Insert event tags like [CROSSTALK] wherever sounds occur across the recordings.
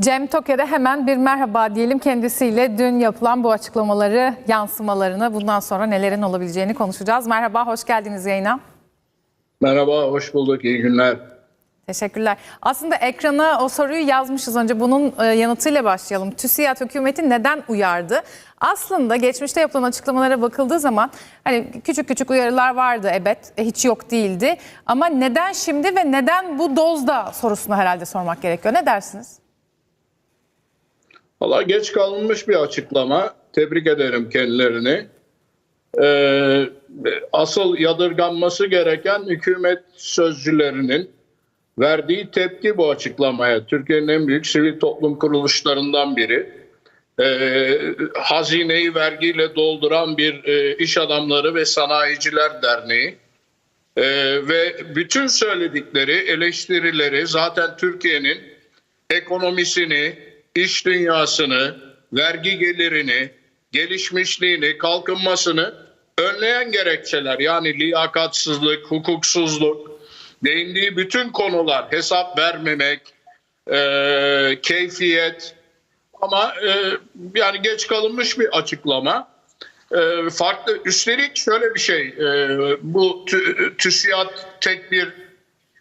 Cem Toker'e hemen bir merhaba diyelim kendisiyle dün yapılan bu açıklamaları, yansımalarını, bundan sonra nelerin olabileceğini konuşacağız. Merhaba, hoş geldiniz yayına. Merhaba, hoş bulduk. İyi günler. Teşekkürler. Aslında ekrana o soruyu yazmışız önce. Bunun e, yanıtıyla başlayalım. TÜSİAD hükümeti neden uyardı? Aslında geçmişte yapılan açıklamalara bakıldığı zaman hani küçük küçük uyarılar vardı evet e, hiç yok değildi. Ama neden şimdi ve neden bu dozda sorusunu herhalde sormak gerekiyor. Ne dersiniz? Valla geç kalınmış bir açıklama. Tebrik ederim kendilerini. Ee, asıl yadırganması gereken hükümet sözcülerinin verdiği tepki bu açıklamaya. Türkiye'nin en büyük sivil toplum kuruluşlarından biri. Ee, hazineyi vergiyle dolduran bir e, iş adamları ve sanayiciler derneği. Ee, ve bütün söyledikleri eleştirileri zaten Türkiye'nin ekonomisini, iş dünyasını, vergi gelirini, gelişmişliğini, kalkınmasını önleyen gerekçeler. Yani liyakatsızlık, hukuksuzluk, değindiği bütün konular, hesap vermemek, e, keyfiyet ama e, yani geç kalınmış bir açıklama. E, farklı üstelik şöyle bir şey e, bu tü, TÜSİAD tek bir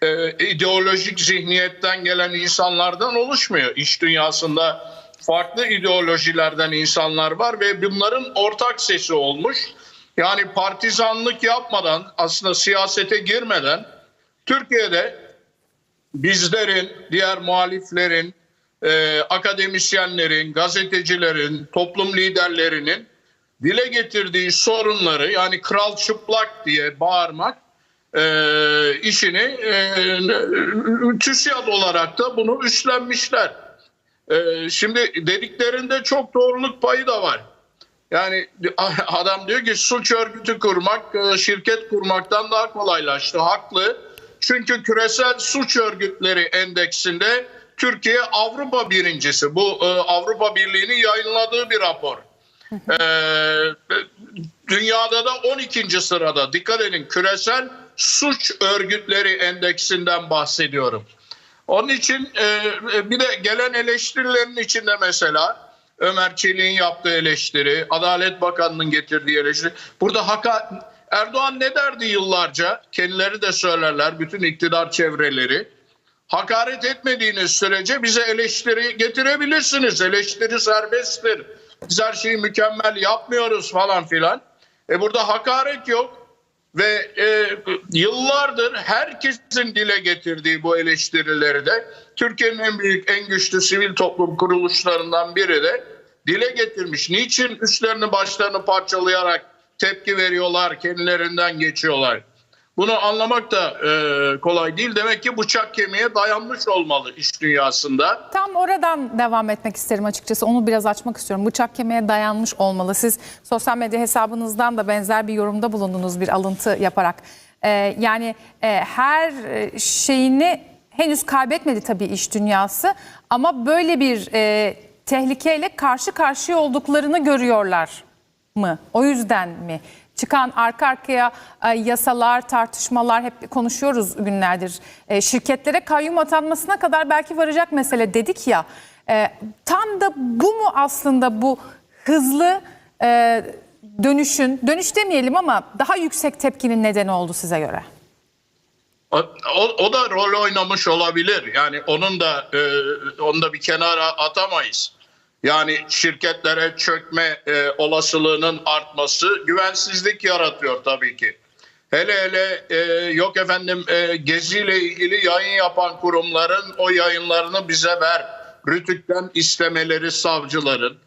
e, ideolojik zihniyetten gelen insanlardan oluşmuyor. İş dünyasında farklı ideolojilerden insanlar var ve bunların ortak sesi olmuş. Yani partizanlık yapmadan aslında siyasete girmeden Türkiye'de bizlerin, diğer muhaliflerin, e, akademisyenlerin, gazetecilerin, toplum liderlerinin dile getirdiği sorunları yani kral çıplak diye bağırmak e, işini e, TÜSİAD olarak da bunu üstlenmişler. E, şimdi dediklerinde çok doğruluk payı da var. Yani [LAUGHS] adam diyor ki suç örgütü kurmak e, şirket kurmaktan daha kolaylaştı. Haklı. Çünkü küresel suç örgütleri endeksinde Türkiye Avrupa birincisi. Bu e, Avrupa Birliği'nin yayınladığı bir rapor. Ee, dünyada da 12. sırada dikkat edin küresel suç örgütleri endeksinden bahsediyorum. Onun için e, bir de gelen eleştirilerin içinde mesela Ömer Çelik'in yaptığı eleştiri, Adalet Bakanı'nın getirdiği eleştiri. Burada haka, Erdoğan ne derdi yıllarca? Kendileri de söylerler, bütün iktidar çevreleri. Hakaret etmediğiniz sürece bize eleştiri getirebilirsiniz. Eleştiri serbesttir. Biz her şeyi mükemmel yapmıyoruz falan filan. E burada hakaret yok. Ve e, yıllardır herkesin dile getirdiği bu eleştirileri de Türkiye'nin en büyük, en güçlü sivil toplum kuruluşlarından biri de dile getirmiş. Niçin üstlerini başlarını parçalayarak tepki veriyorlar, kendilerinden geçiyorlar? Bunu anlamak da e, kolay değil. Demek ki bıçak kemiğe dayanmış olmalı iş dünyasında. Tam oradan devam etmek isterim açıkçası. Onu biraz açmak istiyorum. Bıçak kemiğe dayanmış olmalı. Siz sosyal medya hesabınızdan da benzer bir yorumda bulundunuz bir alıntı yaparak. Ee, yani e, her şeyini henüz kaybetmedi tabii iş dünyası. Ama böyle bir e, tehlikeyle karşı karşıya olduklarını görüyorlar mı? O yüzden mi? Çıkan arka arkaya e, yasalar, tartışmalar hep konuşuyoruz günlerdir. E, şirketlere kayyum atanmasına kadar belki varacak mesele dedik ya. E, tam da bu mu aslında bu hızlı dönüşün, dönüş demeyelim ama daha yüksek tepkinin nedeni oldu size göre? O, o da rol oynamış olabilir. Yani onun da e, onu da bir kenara atamayız. Yani şirketlere çökme e, olasılığının artması güvensizlik yaratıyor tabii ki. Hele hele e, yok efendim e, geziyle ilgili yayın yapan kurumların o yayınlarını bize ver. Rütük'ten istemeleri savcıların.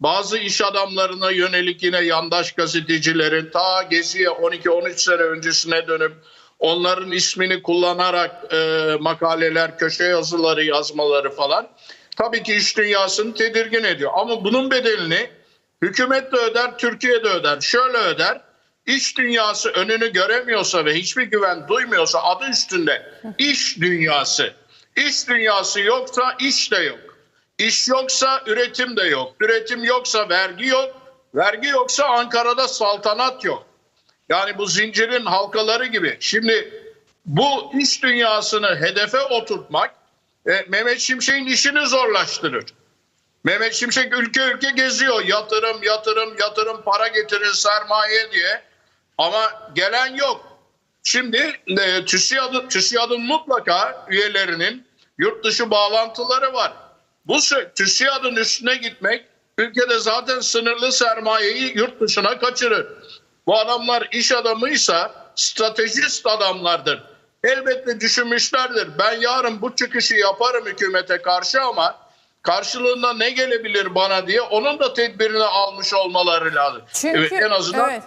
Bazı iş adamlarına yönelik yine yandaş gazetecilerin ta geziye 12-13 sene öncesine dönüp onların ismini kullanarak e, makaleler, köşe yazıları yazmaları falan tabii ki iş dünyasını tedirgin ediyor. Ama bunun bedelini hükümet de öder, Türkiye de öder. Şöyle öder. İş dünyası önünü göremiyorsa ve hiçbir güven duymuyorsa adı üstünde iş dünyası. İş dünyası yoksa iş de yok. İş yoksa üretim de yok. Üretim yoksa vergi yok. Vergi yoksa Ankara'da saltanat yok. Yani bu zincirin halkaları gibi. Şimdi bu iş dünyasını hedefe oturtmak e, Mehmet Şimşek'in işini zorlaştırır. Mehmet Şimşek ülke ülke geziyor. Yatırım, yatırım, yatırım, para getirin sermaye diye. Ama gelen yok. Şimdi e, TÜSİAD'ın, TÜSİAD'ın mutlaka üyelerinin yurt dışı bağlantıları var. Bu TÜSİAD'ın üstüne gitmek ülkede zaten sınırlı sermayeyi yurt dışına kaçırır. Bu adamlar iş adamıysa stratejist adamlardır. Elbette düşünmüşlerdir. Ben yarın bu çıkışı yaparım hükümete karşı ama karşılığında ne gelebilir bana diye onun da tedbirini almış olmaları lazım. Çünkü Evet, en azından evet.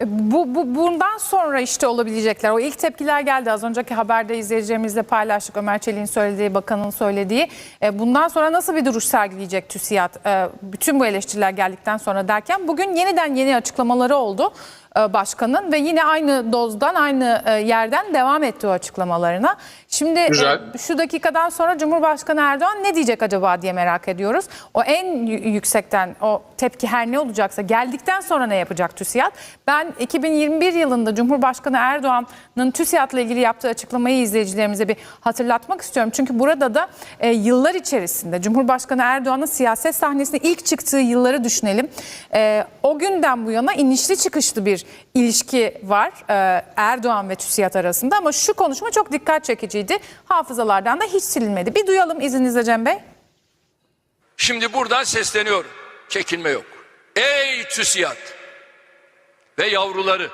E, Bu, bu bundan sonra işte olabilecekler. O ilk tepkiler geldi. Az önceki haberde izleyicilerimizle paylaştık. Ömer Çelik'in söylediği, bakanın söylediği. E, Bundan sonra nasıl bir duruş sergileyecek TÜSİAD? E, Bütün bu eleştiriler geldikten sonra derken bugün yeniden yeni açıklamaları oldu e, başkanın ve yine aynı dozdan aynı e, yerden devam etti o açıklamalarına. Şimdi e, Güzel. şu dakikadan sonra Cumhurbaşkanı Erdoğan ne diyecek acaba diye merak ediyoruz. O en yüksekten o tepki her ne olacaksa geldikten sonra ne yapacak TÜSİAD? Ben 2021 yılında Cumhurbaşkanı Erdoğan'ın TÜSİAD'la ilgili yaptığı açıklamayı izleyicilerimize bir hatırlatmak istiyorum. Çünkü burada da e, yıllar içerisinde Cumhurbaşkanı Erdoğan'ın siyaset sahnesine ilk çıktığı yılları düşünelim. E, o günden bu yana inişli çıkışlı bir ilişki var e, Erdoğan ve TÜSİAD arasında ama şu konuşma çok dikkat çekiciydi. Hafızalardan da hiç silinmedi. Bir duyalım izninizle Cem Bey. Şimdi buradan sesleniyorum. Çekinme yok. Ey TÜSİAD ve yavruları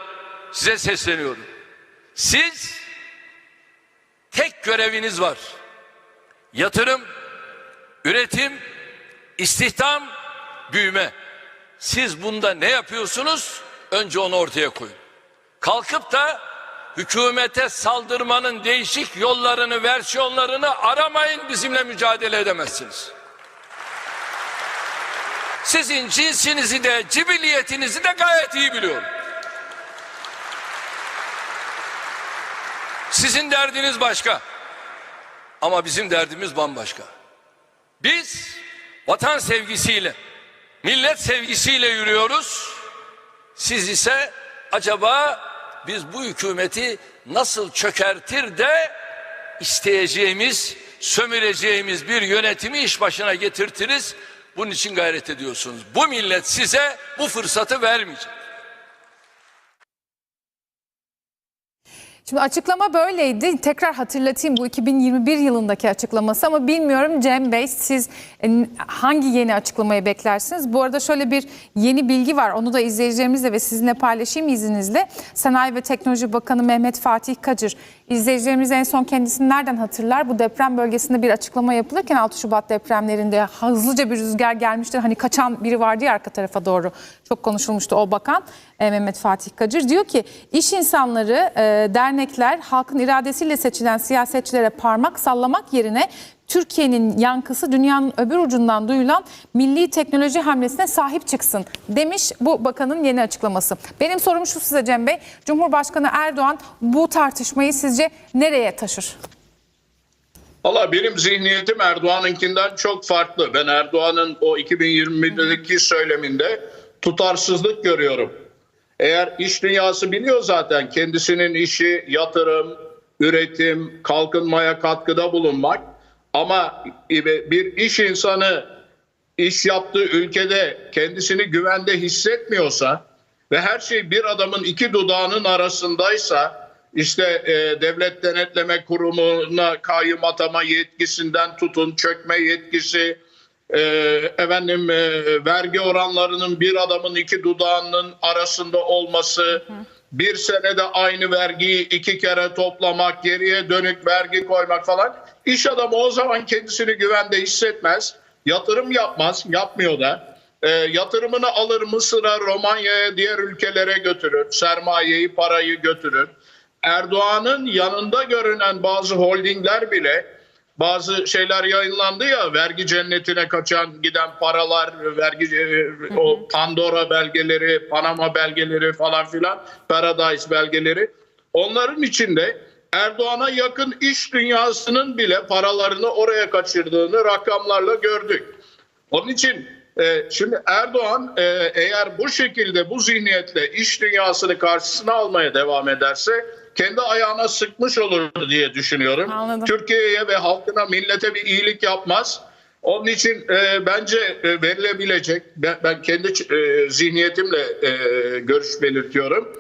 size sesleniyorum. Siz tek göreviniz var. Yatırım, üretim, istihdam, büyüme. Siz bunda ne yapıyorsunuz? Önce onu ortaya koyun. Kalkıp da hükümete saldırmanın değişik yollarını, versiyonlarını aramayın bizimle mücadele edemezsiniz. Sizin cinsinizi de cibiliyetinizi de gayet iyi biliyorum. Sizin derdiniz başka. Ama bizim derdimiz bambaşka. Biz vatan sevgisiyle, millet sevgisiyle yürüyoruz. Siz ise acaba biz bu hükümeti nasıl çökertir de isteyeceğimiz, sömüreceğimiz bir yönetimi iş başına getirtiriz. Bunun için gayret ediyorsunuz. Bu millet size bu fırsatı vermeyecek. Şimdi açıklama böyleydi. Tekrar hatırlatayım bu 2021 yılındaki açıklaması ama bilmiyorum Cem Bey siz e, hangi yeni açıklamayı beklersiniz? Bu arada şöyle bir yeni bilgi var. Onu da izleyicilerimizle ve sizinle paylaşayım izninizle. Sanayi ve Teknoloji Bakanı Mehmet Fatih Kacır. İzleyicilerimiz en son kendisini nereden hatırlar? Bu deprem bölgesinde bir açıklama yapılırken 6 Şubat depremlerinde hızlıca bir rüzgar gelmişti. Hani kaçan biri vardı ya arka tarafa doğru. Çok konuşulmuştu o bakan e, Mehmet Fatih Kacır. Diyor ki iş insanları, e, dernekler halkın iradesiyle seçilen siyasetçilere parmak sallamak yerine Türkiye'nin yankısı dünyanın öbür ucundan duyulan milli teknoloji hamlesine sahip çıksın demiş bu bakanın yeni açıklaması. Benim sorum şu size Cem Bey. Cumhurbaşkanı Erdoğan bu tartışmayı sizce nereye taşır? Valla benim zihniyetim Erdoğan'ınkinden çok farklı. Ben Erdoğan'ın o 2020'deki söyleminde tutarsızlık görüyorum. Eğer iş dünyası biliyor zaten kendisinin işi yatırım, üretim, kalkınmaya katkıda bulunmak. Ama bir iş insanı iş yaptığı ülkede kendisini güvende hissetmiyorsa ve her şey bir adamın iki dudağının arasındaysa işte e, devlet denetleme kurumuna kayyum atama yetkisinden tutun çökme yetkisi e, efendim e, vergi oranlarının bir adamın iki dudağının arasında olması bir senede aynı vergiyi iki kere toplamak geriye dönük vergi koymak falan iş adamı o zaman kendisini güvende hissetmez yatırım yapmaz yapmıyor da e, yatırımını alır Mısır'a, Romanya'ya, diğer ülkelere götürür. Sermayeyi, parayı götürür. Erdoğan'ın yanında görünen bazı holdingler bile bazı şeyler yayınlandı ya vergi cennetine kaçan giden paralar, vergi e, o Pandora belgeleri, Panama belgeleri falan filan, Paradise belgeleri. Onların içinde Erdoğan'a yakın iş dünyasının bile paralarını oraya kaçırdığını rakamlarla gördük. Onun için e, şimdi Erdoğan e, eğer bu şekilde bu zihniyetle iş dünyasını karşısına almaya devam ederse kendi ayağına sıkmış olur diye düşünüyorum. Türkiye'ye ve halkına, millete bir iyilik yapmaz. Onun için e, bence e, verilebilecek, ben, ben kendi e, zihniyetimle e, görüş belirtiyorum.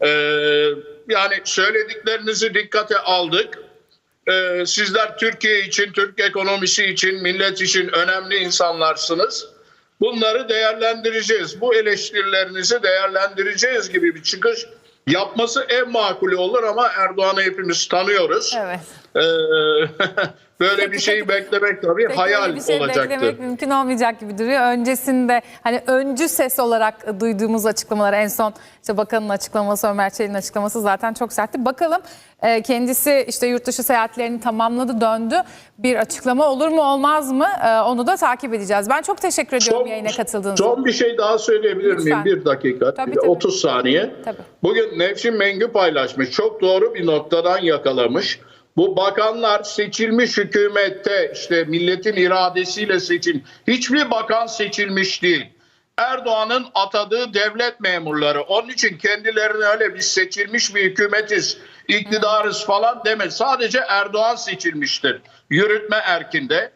E, yani söylediklerinizi dikkate aldık. E, sizler Türkiye için, Türk ekonomisi için, millet için önemli insanlarsınız. Bunları değerlendireceğiz. Bu eleştirilerinizi değerlendireceğiz gibi bir çıkış yapması en makulü olur ama Erdoğan'ı hepimiz tanıyoruz. Evet. Ee, [LAUGHS] böyle bir şeyi beklemek tabii Peki hayal bir şey olacaktır. beklemek mümkün olmayacak gibi duruyor. Öncesinde hani öncü ses olarak duyduğumuz açıklamalar en son işte bakanın açıklaması Ömer Çelik'in açıklaması zaten çok sertti. Bakalım e, kendisi işte yurt dışı seyahatlerini tamamladı döndü. Bir açıklama olur mu olmaz mı E, onu da takip edeceğiz. Ben çok teşekkür ediyorum yayına katıldığınız için. son bir şey daha söyleyebilir miyim? Lütfen. Bir dakika, Tabii, tabii. 30 saniye. Tabii. Bugün Nevşin Mengü paylaşmış. Çok doğru bir noktadan yakalamış. Bu bakanlar seçilmiş hükümette işte milletin iradesiyle seçil. Hiçbir bakan seçilmiş değil. Erdoğan'ın atadığı devlet memurları. Onun için kendilerini öyle biz seçilmiş bir hükümetiz, iktidarız falan deme. Sadece Erdoğan seçilmiştir. Yürütme erkinde.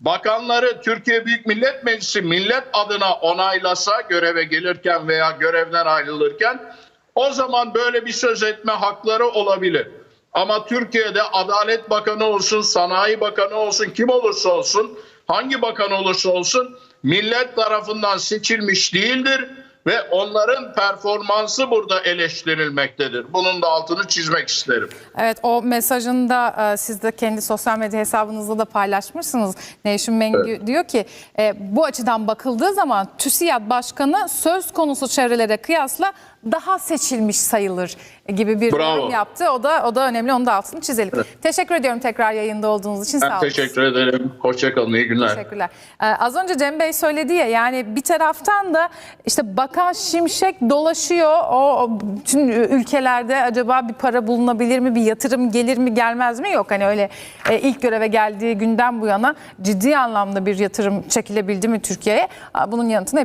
Bakanları Türkiye Büyük Millet Meclisi millet adına onaylasa göreve gelirken veya görevden ayrılırken o zaman böyle bir söz etme hakları olabilir. Ama Türkiye'de Adalet Bakanı olsun, Sanayi Bakanı olsun, kim olursa olsun, hangi bakan olursa olsun millet tarafından seçilmiş değildir ve onların performansı burada eleştirilmektedir. Bunun da altını çizmek isterim. Evet o mesajını da e, siz de kendi sosyal medya hesabınızda da paylaşmışsınız. Nevşin Mengü diyor ki e, bu açıdan bakıldığı zaman TÜSİAD Başkanı söz konusu çevrelere kıyasla daha seçilmiş sayılır gibi bir Bravo. yorum yaptı. O da o da önemli. Onun da altını çizelim. Teşekkür ediyorum tekrar yayında olduğunuz için. Ben Sağ olun. teşekkür ederim. Hoşçakalın. iyi günler. Teşekkürler. Ee, az önce Cem Bey söyledi ya yani bir taraftan da işte Bakan Şimşek dolaşıyor. O, bütün ülkelerde acaba bir para bulunabilir mi? Bir yatırım gelir mi gelmez mi? Yok hani öyle e, ilk göreve geldiği günden bu yana ciddi anlamda bir yatırım çekilebildi mi Türkiye'ye? Bunun yanıtını hep